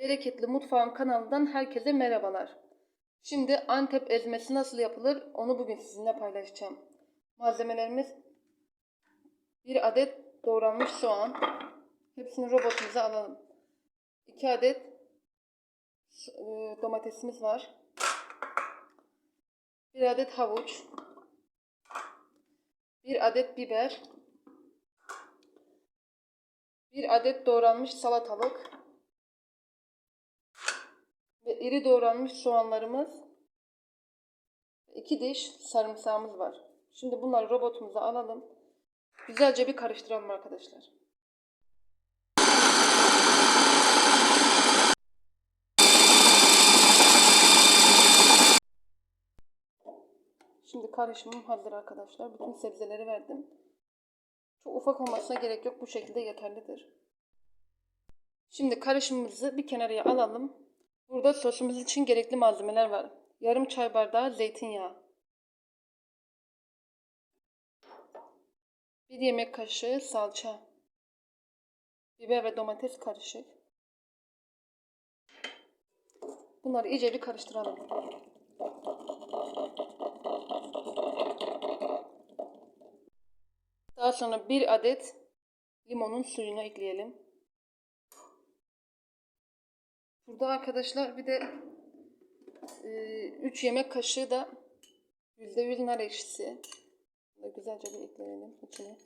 Bereketli Mutfağım kanalından herkese merhabalar. Şimdi Antep ezmesi nasıl yapılır onu bugün sizinle paylaşacağım. Malzemelerimiz bir adet doğranmış soğan. Hepsini robotumuza alalım. 2 adet e, domatesimiz var. Bir adet havuç. Bir adet biber. Bir adet doğranmış salatalık iri doğranmış soğanlarımız, iki diş sarımsağımız var. Şimdi bunları robotumuza alalım. Güzelce bir karıştıralım arkadaşlar. Şimdi karışımım hazır arkadaşlar. Bütün sebzeleri verdim. Çok ufak olmasına gerek yok. Bu şekilde yeterlidir. Şimdi karışımımızı bir kenarıya alalım. Burada sosumuz için gerekli malzemeler var. Yarım çay bardağı zeytinyağı. Bir yemek kaşığı salça. Biber ve domates karışık. Bunları iyice bir karıştıralım. Daha sonra bir adet limonun suyunu ekleyelim. Burada arkadaşlar bir de 3 yemek kaşığı da %100 nar ekşisi. Bunu güzelce bir ekleyelim içine.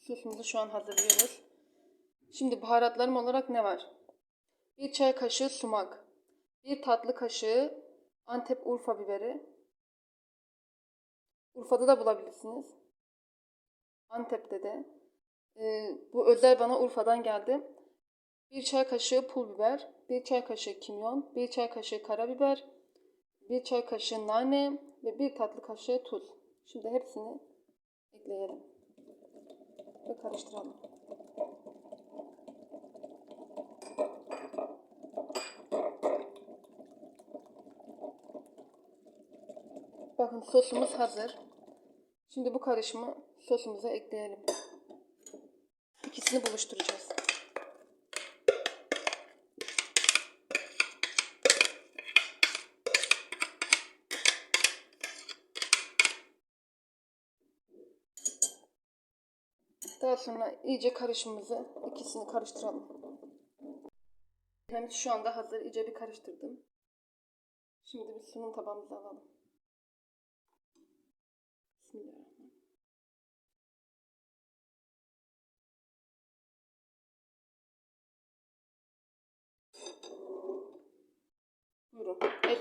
Sosumuzu şu an hazırlıyoruz. Şimdi baharatlarım olarak ne var? Bir çay kaşığı sumak. Bir tatlı kaşığı Antep Urfa biberi. Urfa'da da bulabilirsiniz. Antep'te de. Ee, bu özel bana Urfa'dan geldi. Bir çay kaşığı pul biber, bir çay kaşığı kimyon, bir çay kaşığı karabiber, bir çay kaşığı nane ve bir tatlı kaşığı tuz. Şimdi hepsini ekleyelim ve karıştıralım. Bakın sosumuz hazır. Şimdi bu karışımı sosumuza ekleyelim. İkisini buluşturacağız. Daha sonra iyice karışımımızı ikisini karıştıralım. Hem şu anda hazır. iyice bir karıştırdım. Şimdi bir sunum tabağımıza alalım.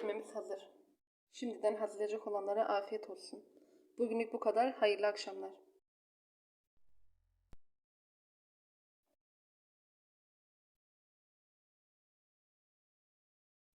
Ekmeğimiz hazır. Şimdiden hazırlayacak olanlara afiyet olsun. Bugünlük bu kadar. Hayırlı akşamlar.